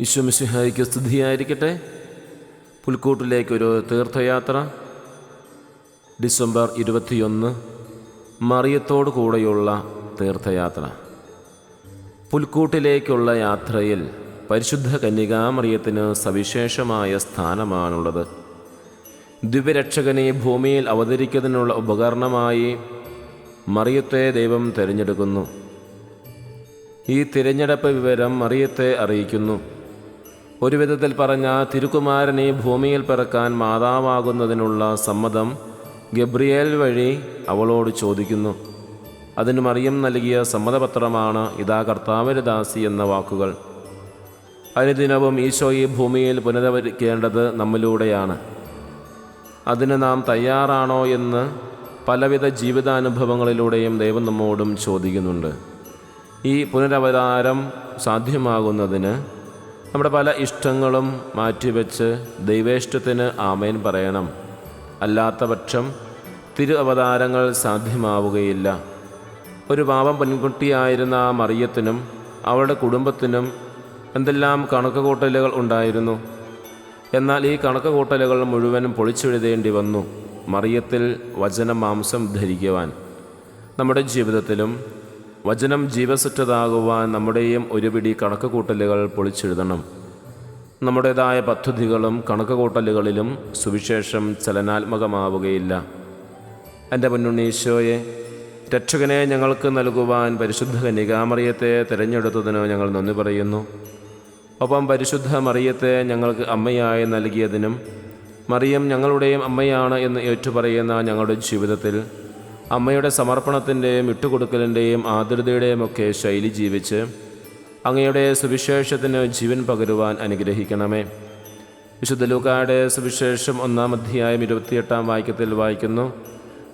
ഈശ്വമിശിഹായിക്ക് സ്തുതിയായിരിക്കട്ടെ. പുൽക്കൂട്ടിലേക്കൊരു തീർത്ഥയാത്ര. ഡിസംബർ ഇരുപത്തിയൊന്ന് മറിയത്തോടു കൂടെയുള്ള തീർത്ഥയാത്ര. പുൽക്കൂട്ടിലേക്കുള്ള യാത്രയിൽ പരിശുദ്ധ കന്യകാമറിയത്തിന് സവിശേഷമായ സ്ഥാനമാണുള്ളത്. ദിവ്യരക്ഷകനെ ഭൂമിയിൽ അവതരിക്കുന്നതിനുള്ള ഉപകരണമായി മറിയത്തെ ദൈവം തിരഞ്ഞെടുക്കുന്നു. ഈ തിരഞ്ഞെടുപ്പ് വിവരം മറിയത്തെ അറിയിക്കുന്നു. ഒരു വിധത്തിൽ പറഞ്ഞ തിരുക്കുമാരനെ ഭൂമിയിൽ പിറക്കാൻ മാതാവാകുന്നതിനുള്ള സമ്മതം ഗബ്രിയേൽ വഴി അവളോട് ചോദിക്കുന്നു. അതിന് മറിയം നൽകിയ സമ്മതപത്രമാണ് ഇതാ കർത്താവിന് ദാസി എന്ന വാക്കുകൾ. അനുദിനവും ഈശോയെ ഭൂമിയിൽ പുനരവരിക്കേണ്ടത് നമ്മിലൂടെയാണ്. അതിന് നാം തയ്യാറാണോ എന്ന് പലവിധ ജീവിതാനുഭവങ്ങളിലൂടെയും ദൈവം നമ്മോടും ചോദിക്കുന്നുണ്ട്. ഈ പുനരവതാരം സാധ്യമാകുന്നതിന് നമ്മുടെ പല ഇഷ്ടങ്ങളും മാറ്റിവെച്ച് ദൈവേഷ്ടത്തിന് ആമേൻ പറയണം. അല്ലാത്ത പക്ഷം തിരു അവതാരങ്ങൾ സാധ്യമാവുകയില്ല. ഒരു പാവം പെൺകുട്ടിയായിരുന്ന ആ മറിയത്തിനും അവളുടെ കുടുംബത്തിനും എന്തെല്ലാം കണക്കുകൂട്ടലുകൾ ഉണ്ടായിരുന്നു. എന്നാൽ ഈ കണക്കുകൂട്ടലുകൾ മുഴുവനും പൊളിച്ചെഴുതേണ്ടി വന്നു മറിയത്തിൽ വചനമാംസം ധരിക്കുവാൻ. നമ്മുടെ ജീവിതത്തിലും വചനം ജീവസുറ്റതാകുവാൻ നമ്മുടെയും ഒരുപിടി പിടി കണക്കുകൂട്ടലുകൾ പൊളിച്ചെഴുതണം. നമ്മുടേതായ പദ്ധതികളും കണക്ക് കൂട്ടലുകളിലും സുവിശേഷം ചലനാത്മകമാവുകയില്ല. എന്റെ പൊന്നുണ്ണീശോയെ രക്ഷകനെ ഞങ്ങൾക്ക് നൽകുവാൻ പരിശുദ്ധ കന്യകാമറിയത്തെ തിരഞ്ഞെടുത്തതിന് ഞങ്ങൾ നന്ദി പറയുന്നു. ഒപ്പം പരിശുദ്ധ മറിയത്തെ ഞങ്ങൾക്ക് അമ്മയായി നൽകിയതിനും മറിയം ഞങ്ങളുടെയും അമ്മയാണ് എന്ന് ഏറ്റുപറയുന്ന ഞങ്ങളുടെ ജീവിതത്തിൽ അമ്മയുടെ സമർപ്പണത്തിന്റെയും ഇട്ടുകൊടുക്കലിന്റെയും ആർദ്രതയുടെയും ഒക്കെ ശൈലി ജീവിച്ച് അങ്ങയുടെ സുവിശേഷത്തിന് ജീവൻ പകരുവാൻ അനുഗ്രഹിക്കണമേ. വിശുദ്ധ ലൂക്കായുടെ സുവിശേഷം ഒന്നാം അധ്യായം ഇരുപത്തിയെട്ടാം വാക്യത്തിൽ വായിക്കുന്നു.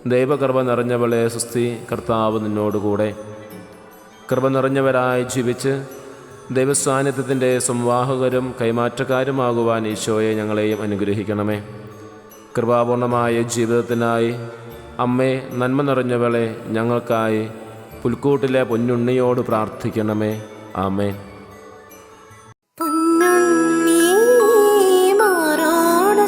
ദൈവകർവ നിറഞ്ഞവളെ സുസ്ഥി കർത്താവ് നിന്നോടുകൂടെ. കൃപ നിറഞ്ഞവരായി ജീവിച്ച് ദൈവസാന്നിധ്യത്തിന്റെ സംവാഹകരും കൈമാറ്റക്കാരുമാകുവാൻ ഈശോയെ ഞങ്ങളെയും അനുഗ്രഹിക്കണമേ. കൃപാപൂർണമായ ജീവിതത്തിനായി അമ്മേ നന്മ നിറഞ്ഞവളെ ഞങ്ങൾക്കായി പുൽക്കൂട്ടിലെ പൊന്നുണ്ണിയോട് പ്രാർത്ഥിക്കണമേ. ആമേ പൊന്നുണ്ണി മാറാട